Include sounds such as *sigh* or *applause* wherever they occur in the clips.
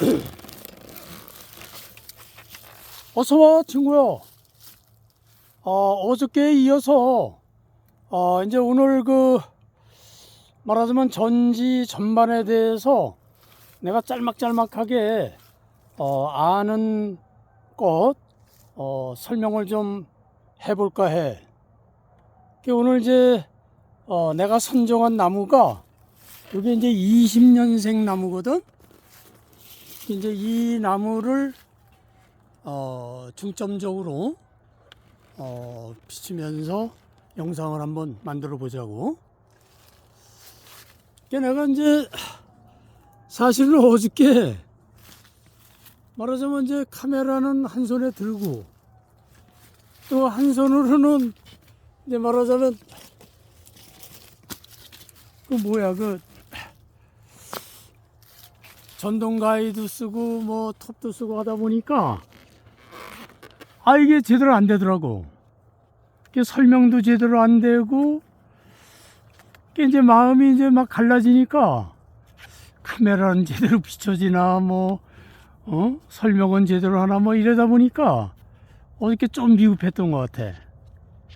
*clears throat* 어서와 친구야 어, 어저께에 이어서 어, 이제 오늘 그 말하자면 전지 전반에 대해서 내가 짤막짤막하게 어, 아는 것 어, 설명을 좀 해볼까 해. 그 오늘 이제 어, 내가 선정한 나무가 이게 이제 20년생 나무거든. 이제 이 나무를 어, 중점적으로 어, 비치면서 영상을 한번 만들어 보자고. 내가 이제 사실은 어저께 말하자면 이제 카메라는 한 손에 들고 또 한 손으로는 이제 말하자면 그 뭐야 그 전동 가이드 쓰고 뭐 톱도 쓰고 하다 보니까 아 이게 제대로 안 되더라고. 이게 설명도 제대로 안 되고 이게 이제 마음이 이제 막 갈라지니까 카메라는 제대로 비춰지나 뭐 어? 설명은 제대로 하나 뭐 이러다 보니까 어저께 좀 미흡했던 것 같아.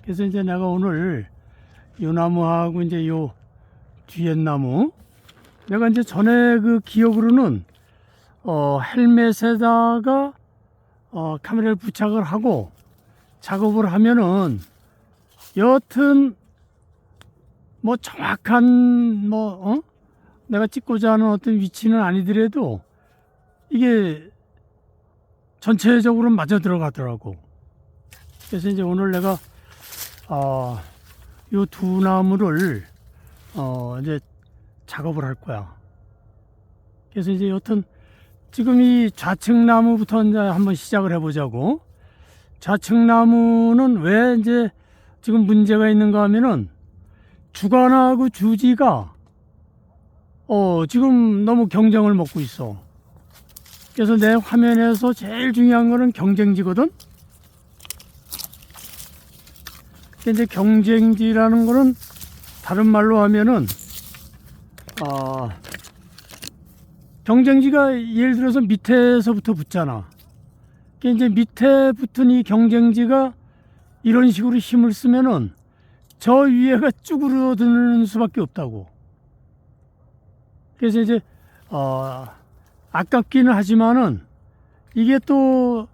그래서 이제 내가 오늘 요 나무하고 이제 요 뒤에 나무 내가 이제 전에 그 기억으로는 어 헬멧에다가 어 카메라를 부착을 하고 작업을 하면은 여튼 뭐 정확한 뭐 어? 내가 찍고자 하는 어떤 위치는 아니더라도 이게 전체적으로 맞아 들어가더라고. 그래서 이제 오늘 내가 어, 요 두 나무를 어, 이제 작업을 할 거야. 그래서 이제 여튼 지금 이 좌측 나무부터 이제 한번 시작을 해보자고. 좌측 나무는 왜 이제 지금 문제가 있는가 하면은 주간하고 주지가 어, 지금 너무 경쟁을 먹고 있어. 그래서 내 화면에서 제일 중요한 거는 경쟁지거든. 근데 경쟁지라는 거는 다른 말로 하면은 아 경쟁지가 예를 들어서 밑에서부터 붙잖아. 그 이제 밑에 붙은 이 경쟁지가 이런 식으로 힘을 쓰면은 저 위에가 쭈그러드는 수밖에 없다고. 그래서 이제 어 아깝기는 하지만은 이게 또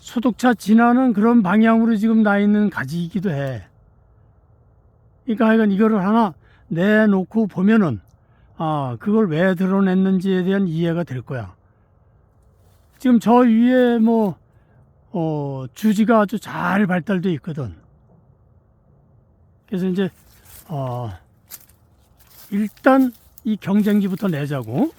소독차 지나는 그런 방향으로 지금 나 있는 가지이기도 해. 그러니까 하여간 이거를 하나 내놓고 보면은 아 그걸 왜 드러냈는지에 대한 이해가 될 거야. 지금 저 위에 뭐 어, 주지가 아주 잘 발달돼 있거든. 그래서 이제 어, 일단 이 경쟁지부터 내자고.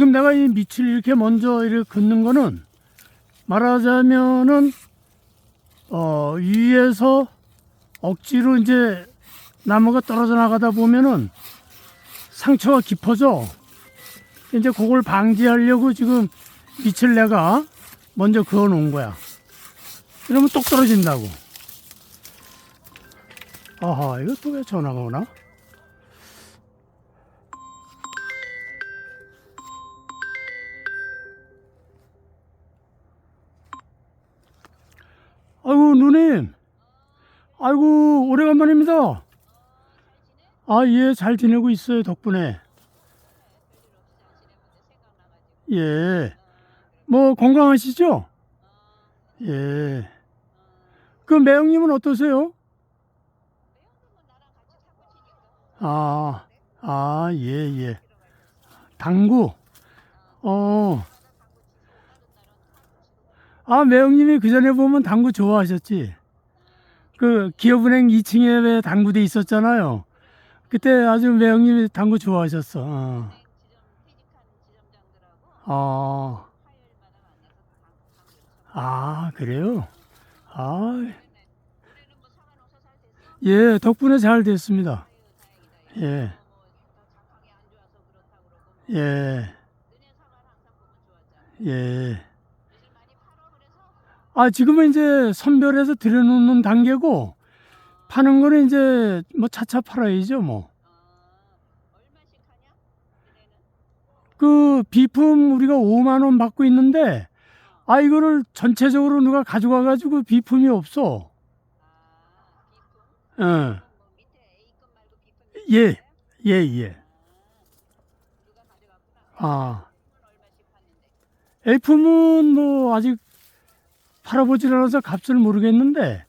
지금 내가 이 밑을 이렇게 먼저 이렇게 긋는 거는 말하자면은 어 위에서 억지로 이제 나무가 떨어져 나가다 보면은 상처가 깊어져. 이제 그걸 방지하려고 지금 밑을 내가 먼저 그어 놓은 거야. 이러면 똑 떨어진다고. 아하 이거 또 왜 전화가 오나 아이고 누님. 아이고 오래간만입니다. 아 예 잘 지내고 있어요 덕분에. 예 뭐 건강하시죠? 예그 매형님은 어떠세요? 아, 아, 예, 예. 당구. 어. 아, 매형님이 그 전에 보면 당구 좋아하셨지? 그 기업은행 2층에 왜 당구대 있었잖아요. 그때 아주 매형님이 당구 좋아하셨어. 어. 어. 아, 그래요? 아, 예, 덕분에 잘 됐습니다. 예, 예, 예. 아, 지금은 이제 선별해서 들여놓는 단계고, 파는 거는 이제 뭐 차차 팔아야죠, 뭐. 그 비품 우리가 5만 원 받고 있는데, 아, 이거를 전체적으로 누가 가져가 가지고 비품이 없어. 예, 예, 예, 예. 아, F품은 뭐 아직 팔아보질 않아서 값을 모르겠는데,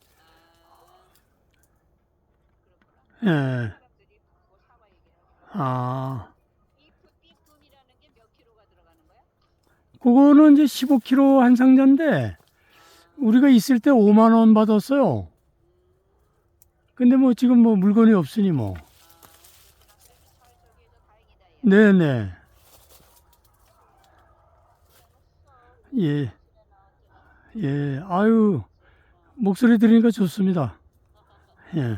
예, 아, 그거는 이제 15kg 한 상자인데, 우리가 있을 때 5만 원 받았어요. 근데 뭐 지금 뭐 물건이 없으니 뭐. 네네. 예. 예. 아유, 목소리 들으니까 좋습니다. 예.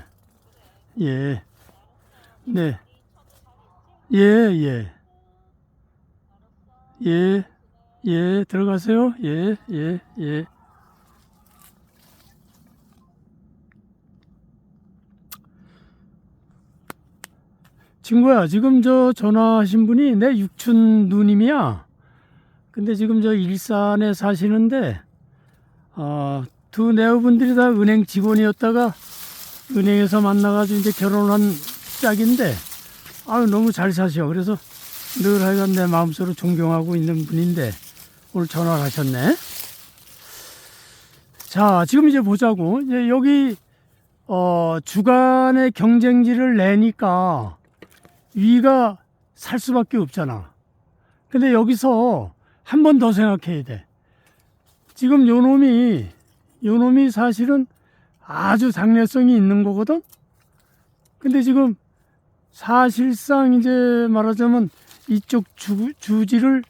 예. 네. 예, 예. 예. 예. 들어가세요. 예, 예, 예. 친구야, 지금 저 전화하신 분이 내 육촌 누님이야. 근데 지금 저 일산에 사시는데, 어, 두 내어분들이 다 은행 직원이었다가 은행에서 만나가지고 이제 결혼한 짝인데, 아유, 너무 잘 사셔. 그래서 늘 하여간 내 마음속으로 존경하고 있는 분인데, 오늘 전화를 하셨네. 자, 지금 이제 보자고. 이제 여기, 어, 주간의 경쟁지를 내니까, 위가 살 수밖에 없잖아. 근데 여기서 한 번 더 생각해야 돼. 지금 요 놈이, 요 놈이 사실은 아주 장래성이 있는 거거든? 근데 지금 사실상 이제 말하자면 이쪽 주, 주지를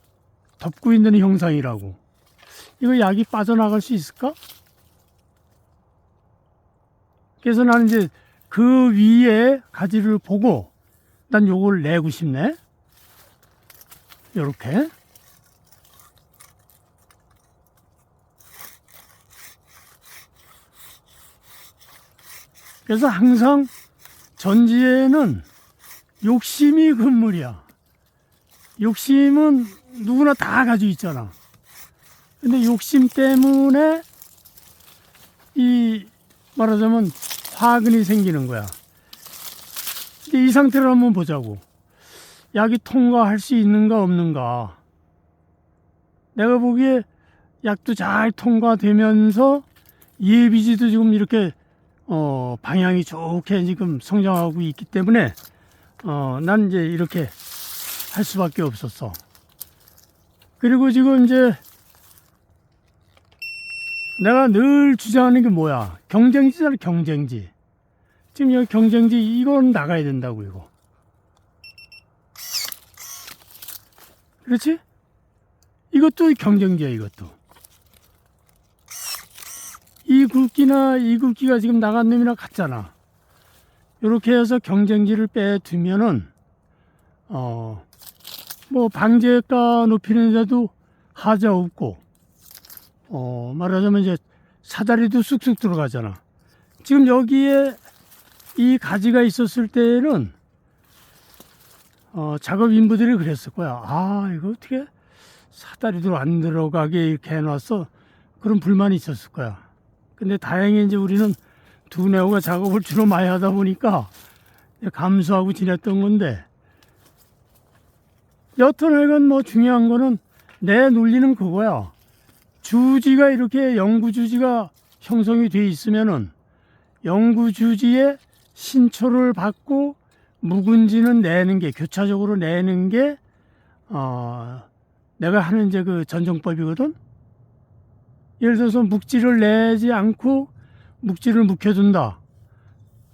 덮고 있는 형상이라고. 이거 약이 빠져나갈 수 있을까? 그래서 나는 이제 그 위에 가지를 보고 난 요걸 내고 싶네. 요렇게. 그래서 항상 전지에는 욕심이 금물이야. 욕심은 누구나 다 가지고 있잖아. 근데 욕심 때문에 이 말하자면 화근이 생기는 거야. 이제 이 상태를 한번 보자고. 약이 통과할 수 있는가 없는가. 내가 보기에 약도 잘 통과되면서 예비지도 지금 이렇게 어, 방향이 좋게 지금 성장하고 있기 때문에 어, 난 이제 이렇게 할 수밖에 없었어. 그리고 지금 이제 내가 늘 주장하는 게 뭐야? 경쟁지잖아, 경쟁지. 지금 여기 경쟁지 이건 나가야 된다고 이거. 그렇지? 이것도 경쟁지야 이것도. 이 굵기나 이 굵기가 지금 나간 놈이랑 같잖아. 이렇게 해서 경쟁지를 빼두면은 어 뭐 방제가 높이는 데도 하자 없고 어 말하자면 이제 사다리도 쑥쑥 들어가잖아. 지금 여기에 이 가지가 있었을 때는 어, 작업 인부들이 그랬을 거야. 아, 이거 어떻게 사다리도 안 들어가게 이렇게 해놨어. 그런 불만이 있었을 거야. 근데 다행히 이제 우리는 두 네오가 작업을 주로 많이 하다 보니까 감수하고 지냈던 건데 여튼 하여간 뭐 중요한 거는 내 논리는 그거야. 주지가 이렇게 영구주지가 형성이 돼 있으면은 영구주지에 신초를 받고 묵은지는 내는 게 교차적으로 내는 게 어, 내가 하는 이제 그 전정법이거든. 예를 들어서 묵지를 내지 않고 묵지를 묵혀둔다.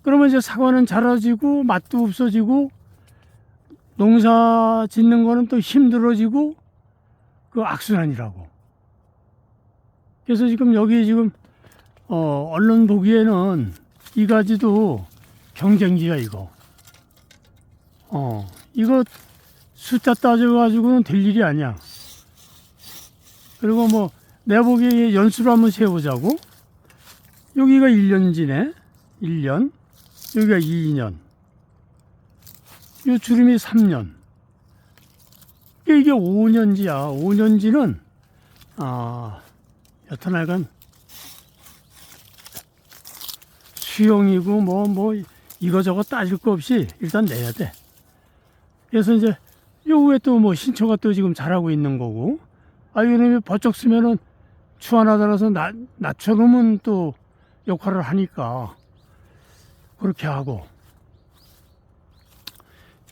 그러면 이제 사과는 자라지고 맛도 없어지고 농사 짓는 거는 또 힘들어지고 그 악순환이라고. 그래서 지금 여기 지금 어, 언론 보기에는 이 가지도 경쟁지야 이거. 어, 이거 숫자 따져가지고는 될 일이 아니야. 그리고 뭐 내가 보기에 연수를 한번 세보자고. 여기가 1년지네. 1년. 여기가 2년. 요 주름이 3년. 이게 5년지야. 5년지는 아 여튼 하여간 수용이고 뭐 뭐 이거저거 따질 거 없이 일단 내야 돼. 그래서 이제 요 후에 또 뭐 신초가 또 지금 잘하고 있는 거고 아 이놈이 버쩍 쓰면은 추 하나 달아서 나, 낮춰놓으면 또 역할을 하니까 그렇게 하고.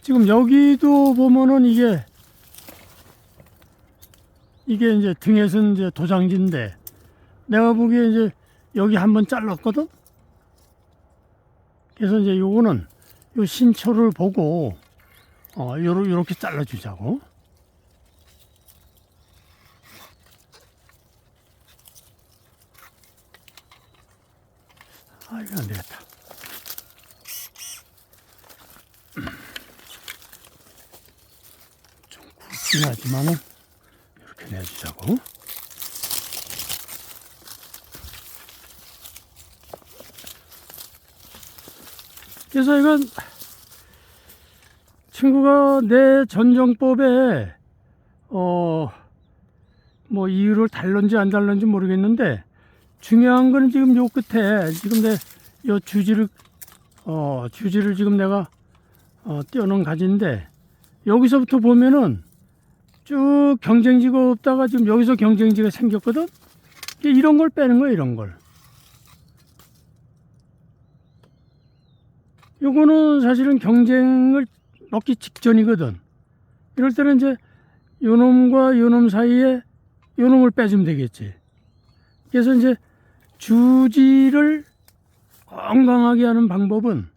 지금 여기도 보면은 이게 이게 이제 등에서 이제 도장지인데 내가 보기에 이제 여기 한번 잘랐거든? 그래서 이제 요거는 요 신초를 보고 어 요렇게 잘라주자고 아 이거 안 되겠다. 좀 굵긴 하지만은 이렇게 내주자고. 그래서 이건 친구가 내 전정법에 어 뭐 이유를 달런지 안 달런지 모르겠는데 중요한 거는 지금 요 끝에 지금 내 요 주지를 어 주지를 지금 내가 어 띄워놓은 가지인데 여기서부터 보면은 쭉 경쟁지가 없다가 지금 여기서 경쟁지가 생겼거든 이런 걸 빼는 거야 이런 걸 요거는 사실은 경쟁을 넣기 직전이거든. 이럴 때는 이제 요놈과 요놈 사이에 요놈을 빼주면 되겠지. 그래서 이제 주지를 건강하게 하는 방법은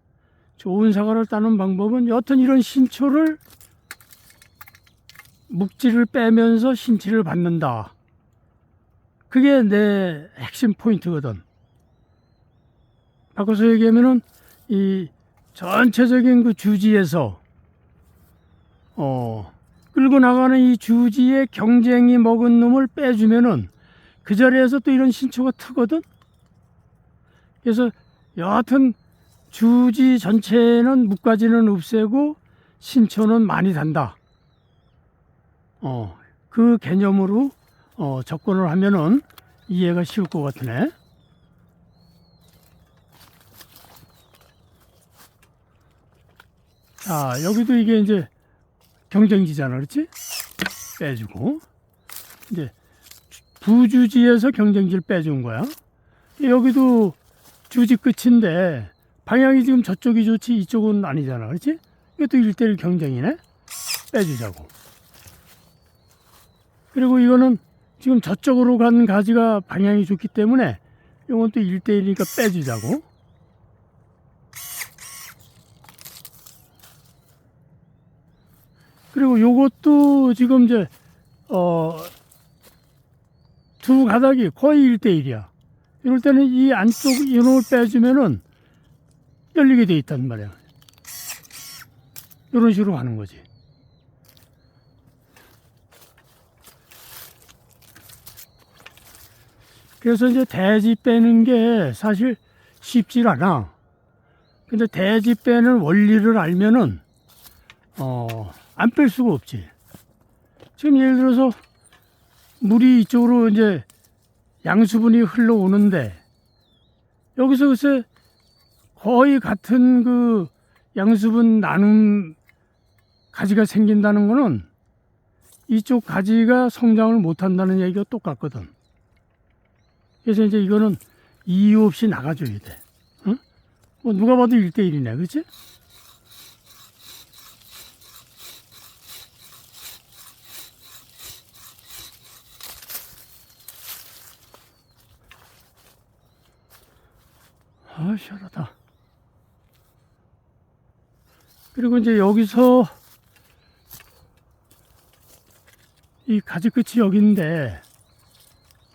좋은 사과를 따는 방법은 여튼 이런 신초를 묵지를 빼면서 신치를 받는다. 그게 내 핵심 포인트거든. 바꿔서 얘기하면은 이 전체적인 그 주지에서 어 끌고 나가는 이 주지의 경쟁이 먹은 놈을 빼주면은 그 자리에서 또 이런 신초가 트거든. 그래서 여하튼 주지 전체는 묵가지는 없애고 신초는 많이 단다. 어, 그 개념으로 어, 접근을 하면은 이해가 쉬울 것 같으네. 자, 여기도 이게 이제 경쟁지잖아, 그렇지? 빼주고. 이제 부주지에서 경쟁지를 빼준 거야. 여기도 주지 끝인데 방향이 지금 저쪽이 좋지 이쪽은 아니잖아, 그렇지? 이것도 1대1 경쟁이네? 빼주자고. 그리고 이거는 지금 저쪽으로 간 가지가 방향이 좋기 때문에 이건 또 1대1이니까 빼주자고. 그리고 요것도 지금 이제 어, 두 가닥이 거의 1대1이야. 이럴 때는 이 안쪽 이놈을 빼주면은 열리게 돼 있단 말이야. 이런 식으로 가는 거지. 그래서 이제 대지 빼는 게 사실 쉽질 않아. 근데 대지 빼는 원리를 알면은 어, 안 뺄 수가 없지. 지금 예를 들어서 물이 이쪽으로 이제 양수분이 흘러오는데 여기서 글쎄 거의 같은 그 양수분 나눔 가지가 생긴다는 거는 이쪽 가지가 성장을 못 한다는 얘기가 똑같거든. 그래서 이제 이거는 이유 없이 나가줘야 돼. 응? 뭐 누가 봐도 1대1이네. 그치? 아, 시원하다. 그리고 이제 여기서 이 가지 끝이 여기인데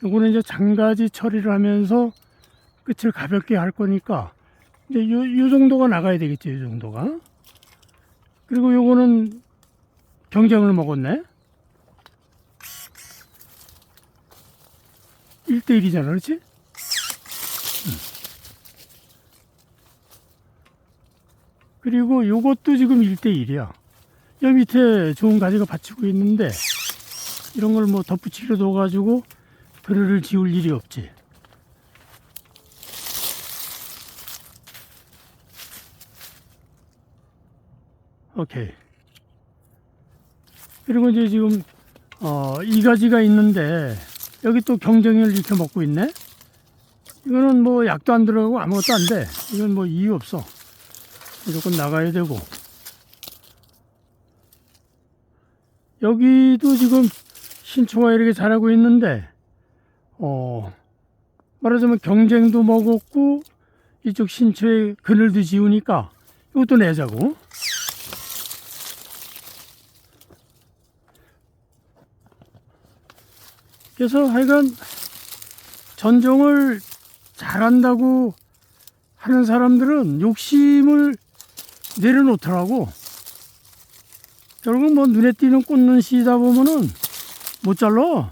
요거는 이제 장가지 처리를 하면서 끝을 가볍게 할 거니까 이제 요, 요 정도가 나가야 되겠죠, 요 정도가. 그리고 요거는 경쟁을 먹었네. 1대1이잖아, 그렇지? 그리고 요것도 지금 1대1이야. 여기 밑에 좋은 가지가 받치고 있는데, 이런 걸 뭐 덧붙이기로 둬가지고, 그늘을 지울 일이 없지. 오케이. 그리고 이제 지금 어, 이 가지가 있는데 여기 또 경쟁을 이렇게 먹고 있네. 이거는 뭐 약도 안 들어가고 아무것도 안 돼. 이건 뭐 이유 없어. 무조건 나가야 되고. 여기도 지금 신초가 이렇게 자라고 있는데, 어, 말하자면 경쟁도 먹었고, 이쪽 신초에 그늘도 지우니까 이것도 내자고. 그래서 하여간 전종을 잘한다고 하는 사람들은 욕심을 내려놓더라고. 결국 뭐 눈에 띄는 꽃눈 씨다 보면은 못 잘라.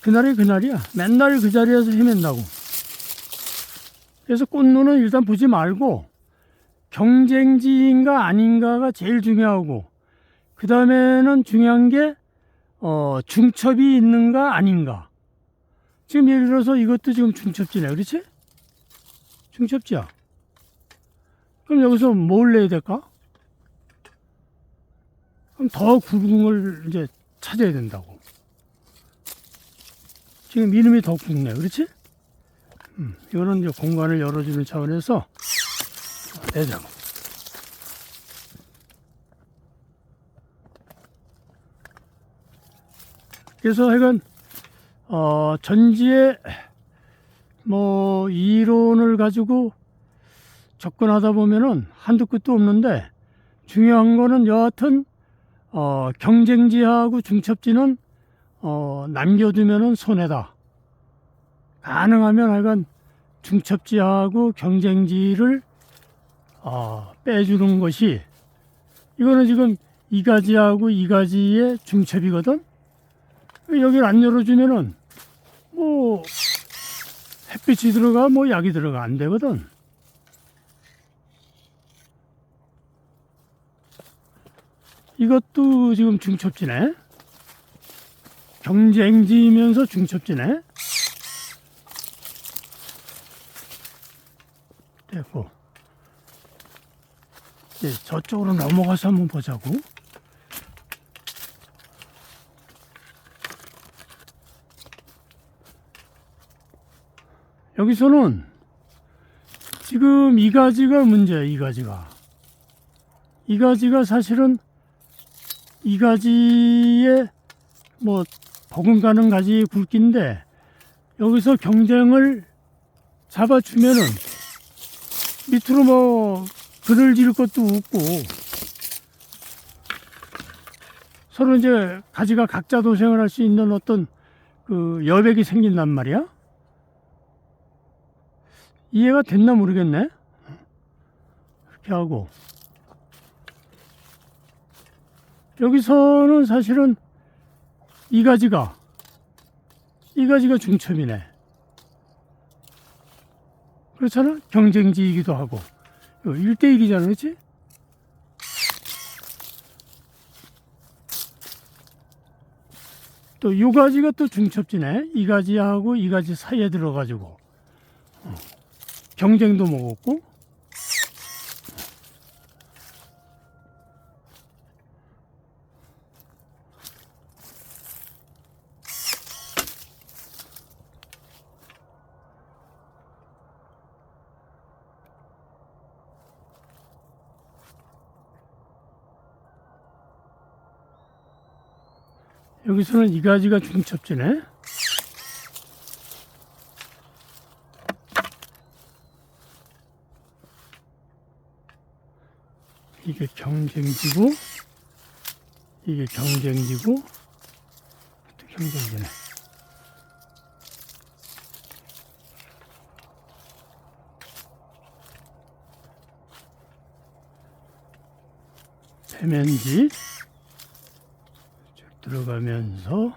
그날이 그날이야. 맨날 그 자리에서 헤맨다고. 그래서 꽃눈은 일단 보지 말고 경쟁지인가 아닌가가 제일 중요하고 그 다음에는 중요한 게 어, 중첩이 있는가 아닌가. 지금 예를 들어서 이것도 지금 중첩지네. 그렇지? 중첩지야. 그럼 여기서 뭘 내야 될까? 그럼 더걸 이제 찾아야 된다고. 지금 이름이 더 굵네. 그렇지? 음, 이거는 이제 공간을 열어주는 차원에서 내자고. 그래서 하여간 어, 전지에 뭐 이론을 가지고 접근하다 보면은 한두 끝도 없는데 중요한 거는 여하튼 어, 경쟁지하고 중첩지는 어, 남겨두면은 손해다. 가능하면 하여간 중첩지하고 경쟁지를 어, 빼주는 것이 이거는 지금 이 가지하고 이 가지의 중첩이거든. 여기를 안 열어주면은 뭐 햇빛이 들어가 뭐 약이 들어가 안 되거든. 이것도 지금 중첩지네. 경쟁지면서 중첩지네. 됐고. 이제 저쪽으로 넘어가서 한번 보자고. 여기서는 지금 이 가지가 문제야, 이 가지가. 이 가지가 사실은 이 가지에 뭐 버금가는 가지 굵기인데 여기서 경쟁을 잡아주면은 밑으로 뭐 그늘 질 것도 없고 서로 이제 가지가 각자 도생을 할 수 있는 어떤 그 여백이 생긴단 말이야. 이해가 됐나 모르겠네. 이렇게 하고 여기서는 사실은 이 가지가 이 가지가 중첩이네. 그렇잖아? 경쟁지이기도 하고 1대1이잖아, 그렇지? 또이 가지가 또 중첩지네. 이 가지하고 이 가지 사이에 들어가지고 어. 경쟁도 먹었고 여기서는 이 가지가 중첩지네. 이게 경쟁지고 이게 경쟁지고 또 경쟁지네. 세면지 쭉 들어가면서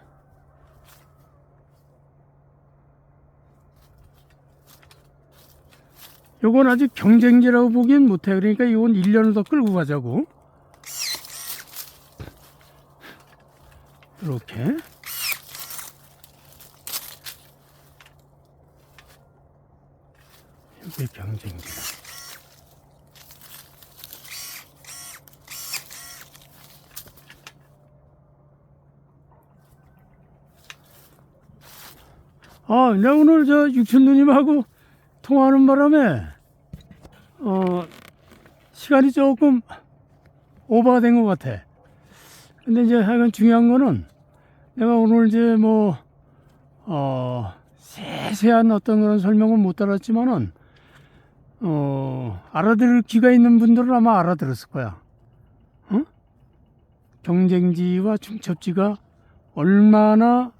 요건 아직 경쟁지라고 보기엔 못해. 그러니까 이건 1년을 더 끌고 가자고. 아, 내가 오늘 저 육천 누님하고 통화하는 바람에 어 시간이 조금 오버가 된 것 같아. 근데 이제 하여간 중요한 거는 내가 오늘 이제 뭐, 어, 세세한 어떤 그런 설명은 못 들었지만은, 어, 알아들을 귀가 있는 분들은 아마 알아들었을 거야. 어? 경쟁지와 중첩지가 얼마나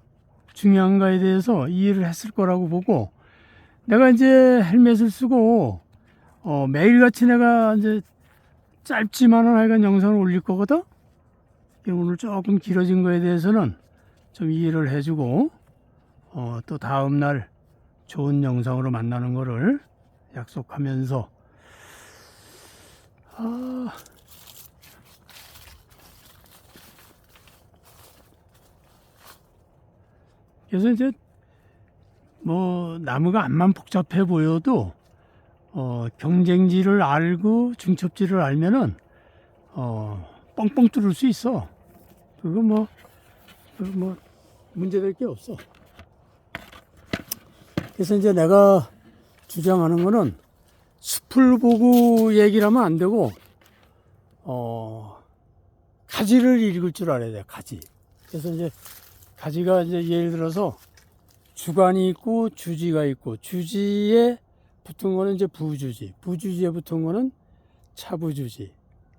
중요한가에 대해서 이해를 했을 거라고 보고, 내가 이제 헬멧을 쓰고, 어, 매일같이 내가 이제 짧지만은 하여간 영상을 올릴 거거든? 오늘 조금 길어진 거에 대해서는 좀 이해를 해주고 어, 또 다음 날 좋은 영상으로 만나는 거를 약속하면서 아, 그래서 이제 뭐 나무가 암만 복잡해 보여도 어, 경쟁지를 알고 중첩지를 알면은 어, 뻥뻥 뚫을 수 있어. 그거 뭐, 그거 뭐, 문제될 게 없어. 그래서 이제 내가 주장하는 거는 숲을 보고 얘기를 하면 안 되고, 어, 가지를 읽을 줄 알아야 돼, 가지. 그래서 이제 가지가 이제 예를 들어서 주관이 있고 주지가 있고, 주지에 붙은 거는 이제 부주지, 부주지에 붙은 거는 차부주지.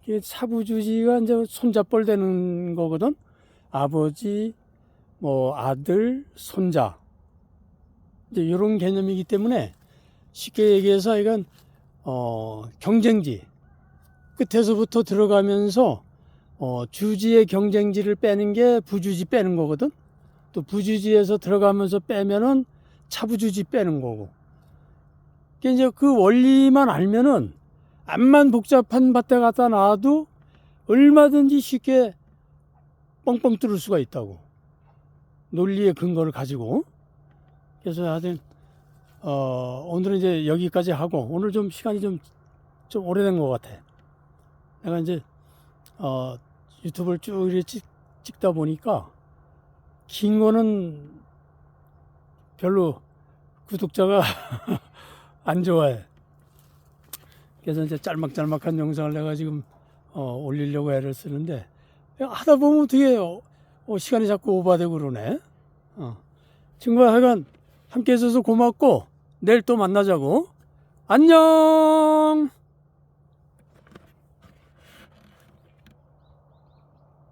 이게 차부주지가 이제 손잡벌 되는 거거든. 아버지, 뭐 아들, 손자. 이제 이런 개념이기 때문에 쉽게 얘기해서 이건 어, 경쟁지 끝에서부터 들어가면서 어, 주지의 경쟁지를 빼는 게 부주지 빼는 거거든. 또 부주지에서 들어가면서 빼면은 차부주지 빼는 거고. 그러니까 이제 그 원리만 알면은 암만 복잡한 밭에 갖다 놔도 얼마든지 쉽게 뻥뻥 뚫을 수가 있다고. 논리의 근거를 가지고. 그래서 하여튼, 어, 오늘은 이제 여기까지 하고, 오늘 좀 시간이 좀, 좀 오래된 것 같아. 내가 이제, 어, 유튜브를 쭉 이렇게 찍, 찍다 보니까, 긴 거는 별로 구독자가 *laughs* 안 좋아해. 그래서 이제 짤막짤막한 영상을 내가 지금 어, 올리려고 애를 쓰는데 하다 보면 어떻게 어, 어, 시간이 자꾸 오바되고 그러네. 어. 친구야 하여간 함께 해줘서 고맙고 내일 또 만나자고. 안녕.